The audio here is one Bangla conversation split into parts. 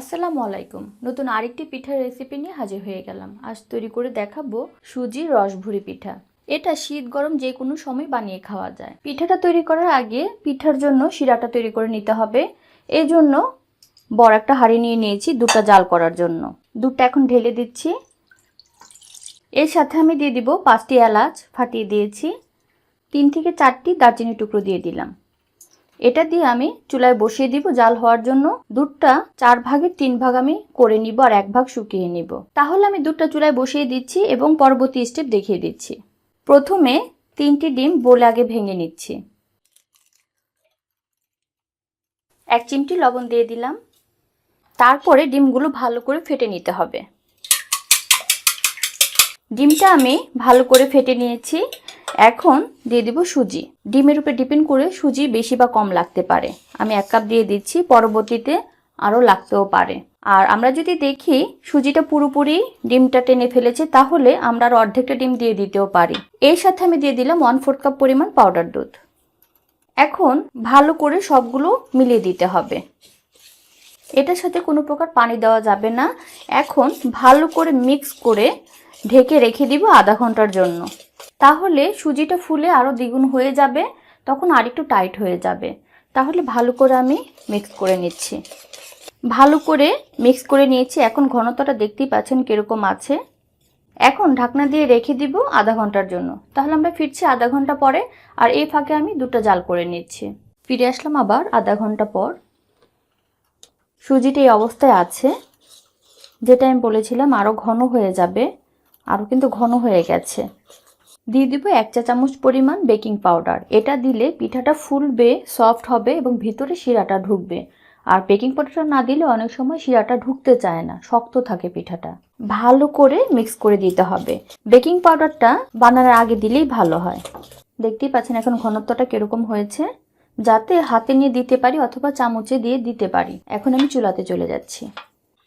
আসসালামু আলাইকুম। নতুন আরেকটি পিঠার রেসিপি নিয়ে হাজির হয়ে গেলাম। আজ তৈরি করে দেখাবো সুজির রসভুরি পিঠা। এটা শীত, গরম যে কোনো সময় বানিয়ে খাওয়া যায়। পিঠাটা তৈরি করার আগে পিঠার জন্য শিরাটা তৈরি করে নিতে হবে। এই জন্য বড় একটা হাঁড়ি নিয়ে নিয়েছি দুটা জাল করার জন্য। দুধটা এখন ঢেলে দিচ্ছি। এর সাথে আমি দিয়ে দিব পাঁচটি এলাচ ফাটিয়ে দিয়েছি। তিন থেকে চারটি দারচিনি টুকরো দিয়ে দিলাম। এটা দিয়ে আমি চুলায় বসিয়ে দিব জাল হওয়ার জন্য। দুধটা চার ভাগের তিন ভাগ আমি করে নিব আর এক ভাগ শুকিয়ে নিব। তাহলে আমি দুধটা চুলায় বসিয়ে দিচ্ছি এবং পরবর্তী স্টেপ দেখিয়ে দিচ্ছি। প্রথমে তিনটি ডিম বলে আগে ভেঙে নিচ্ছি। এক চিমটি লবণ দিয়ে দিলাম। তারপরে ডিমগুলো ভালো করে ফেটে নিতে হবে। ডিমটা আমি ভালো করে ফেটে নিয়েছি। এখন দিয়ে দিব সুজি। ডিমের উপরে ডিপেন্ড করে সুজি বেশি বা কম লাগতে পারে। আমি এক কাপ দিয়ে দিচ্ছি, পরবর্তীতে আরও লাগতেও পারে। আর আমরা যদি দেখি সুজিটা পুরোপুরি ডিমটা টেনে ফেলেছে, তাহলে আমরা আর অর্ধেকটা ডিম দিয়ে দিতেও পারি। এর সাথে আমি দিয়ে দিলাম ওয়ান ফোর্থ কাপ পরিমাণ পাউডার দুধ। এখন ভালো করে সবগুলো মিলিয়ে দিতে হবে। এটার সাথে কোনো প্রকার পানি দেওয়া যাবে না। এখন ভালো করে মিক্স করে ঢেকে রেখে দিব আধা ঘণ্টার জন্য। তাহলে সুজিটা ফুলে আরও দ্বিগুণ হয়ে যাবে, তখন আর একটু টাইট হয়ে যাবে। তাহলে ভালো করে আমি মিক্স করে নিচ্ছি। ভালো করে মিক্স করে নিয়েছি। এখন ঘনত্বটা দেখতেই পাচ্ছেন কীরকম আছে। এখন ঢাকনা দিয়ে রেখে দিব আধা ঘণ্টার জন্য। তাহলে আমরা ফিরছি আধা ঘণ্টা পরে, আর এই ফাঁকে আমি দুটো জাল করে নিচ্ছি। ফিরে আসলাম আবার আধা ঘণ্টা পর। সুজিটা এই অবস্থায় আছে। যেটা আমি বলেছিলাম আরও ঘন হয়ে যাবে। আরও কিন্তু ঘন হয়ে গেছে। দিয়ে দিব এক চা চামচ পরিমাণ বেকিং পাউডার। এটা দিলে পিঠাটা ফুলবে, সফট হবে এবং ভিতরে শিরাটা ঢুকবে। আর বেকিং পাউডারটা না দিলে অনেক সময় শিরাটা ঢুকতে চায় না, শক্ত থাকে পিঠাটা। ভালো করে মিক্স করে দিতে হবে। বেকিং পাউডারটা বানানোর আগে দিলেই ভালো হয়। দেখতেই পাচ্ছেন এখন ঘনত্বটা কীরকম হয়েছে। যাতে হাতে নিয়ে দিতে পারি অথবা চামচে দিয়ে দিতে পারি। এখন আমি চুলাতে চলে যাচ্ছি।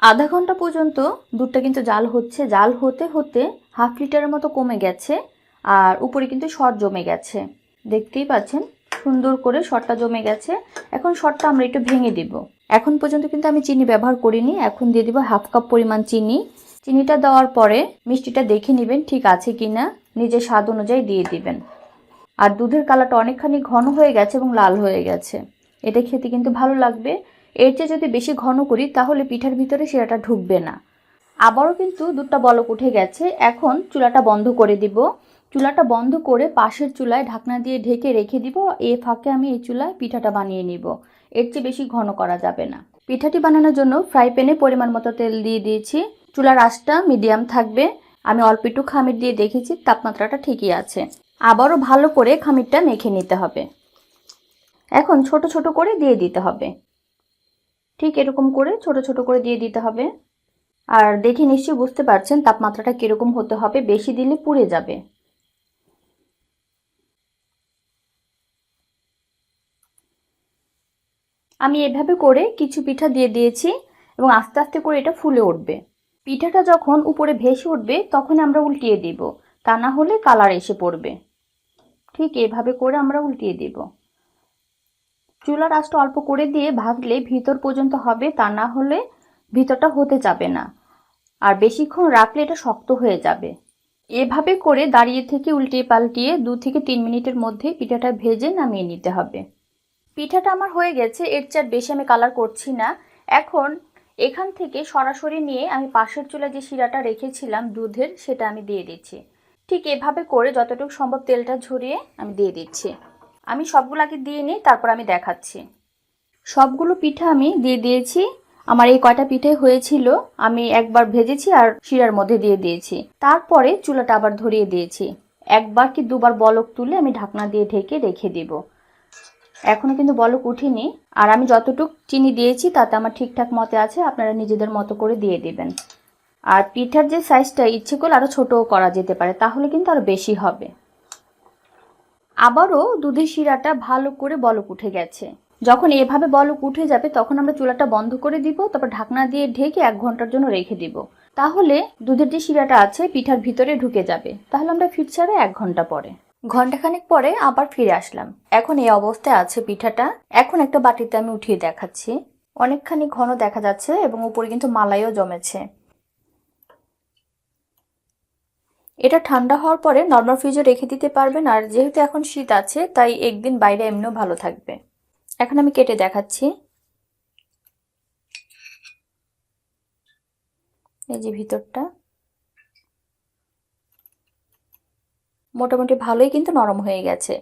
আধা ঘণ্টা পর্যন্ত দুধটা কিন্তু জাল হচ্ছে। জাল হতে হতে হাফ লিটারের মতো কমে গেছে। আর উপরে কিন্তু শর্ট জমে গেছে। দেখতেই পাচ্ছেন, সুন্দর করে শর্টটা জমে গেছে। এখন শর্টটা আমরা একটু ভেঙে দিব। এখন পর্যন্ত কিন্তু আমি চিনি ব্যবহার করিনি, এখন দিয়ে দিব হাফ কাপ পরিমাণ চিনি। চিনিটা দেওয়ার পরে মিষ্টিটা দেখে নেবেন ঠিক আছে কি না নিজের স্বাদ অনুযায়ী দিয়ে দিবেন। আর দুধের কালারটা অনেকখানি ঘন হয়ে গেছে এবং লাল হয়ে গেছে। এটা খেতে কিন্তু ভালো লাগবে। এর চেয়ে যদি বেশি ঘন করি, তাহলে পিঠার ভিতরে সেটা ঢুকবে না। আবারও কিন্তু দুধটা বলক উঠে গেছে। এখন চুলাটা বন্ধ করে দিব। চুলাটা বন্ধ করে পাশের চুলায় ঢাকনা দিয়ে ঢেকে রেখে দিব। এ ফাঁকে আমি এই চুলায় পিঠাটা বানিয়ে নিব। এর চেয়ে বেশি ঘন করা যাবে না। পিঠাটি বানানোর জন্য ফ্রাই প্যানে পরিমাণ মতো তেল দিয়ে দিয়েছি। চুলার আঁচটা মিডিয়াম থাকবে। আমি অল্প একটু খামির দিয়ে দেখেছি, তাপমাত্রাটা ঠিকই আছে। আবারও ভালো করে খামিরটা মেখে নিতে হবে। এখন ছোট ছোট করে দিয়ে দিতে হবে। ঠিক এরকম করে ছোট ছোট করে দিয়ে দিতে হবে। আর দেখে নিশ্চয়ই বুঝতে পারছেন তাপমাত্রাটা কীরকম হতে হবে। বেশি দিলে পুড়ে যাবে। আমি এভাবে করে কিছু পিঠা দিয়ে দিয়েছি এবং আস্তে আস্তে করে এটা ফুলে উঠবে। পিঠাটা যখন উপরে ভেসে উঠবে, তখন আমরা উল্টিয়ে দিব। তা না হলে কালার এসে পড়বে। ঠিক এভাবে করে আমরা উল্টিয়ে দিব। চুলার আঁচটা অল্প করে দিয়ে ভাজলে ভিতর পর্যন্ত হবে, তা না হলে ভিতরটা হতে যাবে না। আর বেশিক্ষণ রাখলে এটা শক্ত হয়ে যাবে। এভাবে করে দাঁড়িয়ে থেকে উল্টিয়ে পাল্টিয়ে দু থেকে তিন মিনিটের মধ্যে পিঠাটা ভেজে নামিয়ে নিতে হবে। পিঠাটা আমার হয়ে গেছে, এর চার বেশি আমি কালার করছি না। এখন এখান থেকে সরাসরি নিয়ে আমি পাশের চুলায় যে শিরাটা রেখেছিলাম দুধের, সেটা আমি দিয়ে দিচ্ছি। ঠিক এভাবে করে যতটুকু সম্ভব তেলটা ঝরিয়ে আমি দিয়ে দিচ্ছি। আমি সবগুলো আগে দিয়ে নিই তারপর আমি দেখাচ্ছি। সবগুলো পিঠা আমি দিয়ে দিয়েছি। আমার এই কয়টা পিঠে হয়েছিল, আমি একবার ভেজেছি আর শিরার মধ্যে দিয়ে দিয়েছি। তারপরে চুলাটা আবার ধরিয়ে দিয়েছি। একবার কি দুবার বলক তুলে আমি ঢাকনা দিয়ে ঢেকে রেখে দিব। এখনও কিন্তু বলক উঠিনি, আর আমি যতটুক চিনি দিয়েছি তাতে আমার ঠিকঠাক মতে আছে, আপনারা নিজেদের মতো করে দিয়ে দিবেন। আর পিঠার যে সাইজটা ইচ্ছে করলে আরও ছোটও করা যেতে পারে, তাহলে কিন্তু আরও বেশি হবে। আবারও দুধের শিরাটা ভালো করে বলক উঠে গেছে। যখন এভাবে বলক উঠে যাবে, তখন আমরা চুলাটা বন্ধ করে দিব, তারপর ঢাকনা দিয়ে ঢেকে এক ঘণ্টার জন্য রেখে দিব। তাহলে দুধের যে শিরাটা আছে, পিঠার ভিতরে ঢুকে যাবে। তাহলে আমরা ফিরছি আরও এক ঘণ্টা পরে। ঘন্টাখানেক পরে আবার ফিরে আসলাম। এখন এই অবস্থায় আছে পিঠাটা। এখন একটা বাটিতে আমি উঠিয়ে দেখাচ্ছি। অনেকখানি ঘন দেখা যাচ্ছে এবং উপরে কিন্তু মালাইও জমেছে। এটা ঠান্ডা হওয়ার পরে নর্মাল ফ্রিজে রেখে দিতে পারবেন আর যেহেতু এখন শীত আছে, তাই একদিন বাইরে এমনিও ভালো থাকবে। এখন আমি কেটে দেখাচ্ছি। এই যে ভিতরটা। মোটামুটি ভালোই কিন্তু নরম হয়ে গেছে।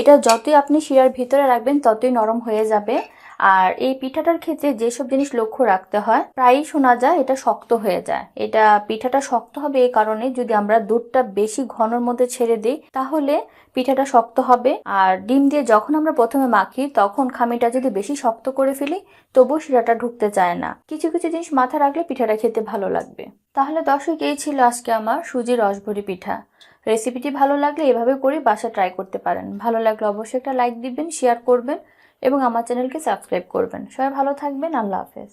এটা যতই আপনি শিরার ভিতরে রাখবেন, ততই নরম হয়ে যাবে। আর এই পিঠাটার ক্ষেত্রে যেসব জিনিস লক্ষ্য রাখতে হয়, প্রায়ই শোনা যায় এটা শক্ত হয়ে যায়। এটা পিঠাটা শক্ত হবে এই কারণে যদি আমরা দুধটা বেশি ঘনর মধ্যে ছেড়ে দিই, তাহলে পিঠাটা শক্ত হবে। আর ডিম দিয়ে যখন আমরা প্রথমে মাখি, তখন খামিটা যদি বেশি শক্ত করে ফেলি, তবুও শিরাটা ঢুকতে চায় না। কিছু কিছু জিনিস মাথায় রাখলে পিঠাটা খেতে ভালো লাগবে। তাহলে দর্শক, এই ছিল আজকে আমার সুজি রসভরি পিঠা। রেসিপিটি ভালো লাগলে এভাবে করে বাসা ট্রাই করতে পারেন। ভালো লাগলে অবশ্যই একটা লাইক দিবেন, শেয়ার করবেন। এবং আমার চ্যানেলকে সাবস্ক্রাইব করবেন। সবাই ভালো থাকবেন। আল্লাহ হাফেজ।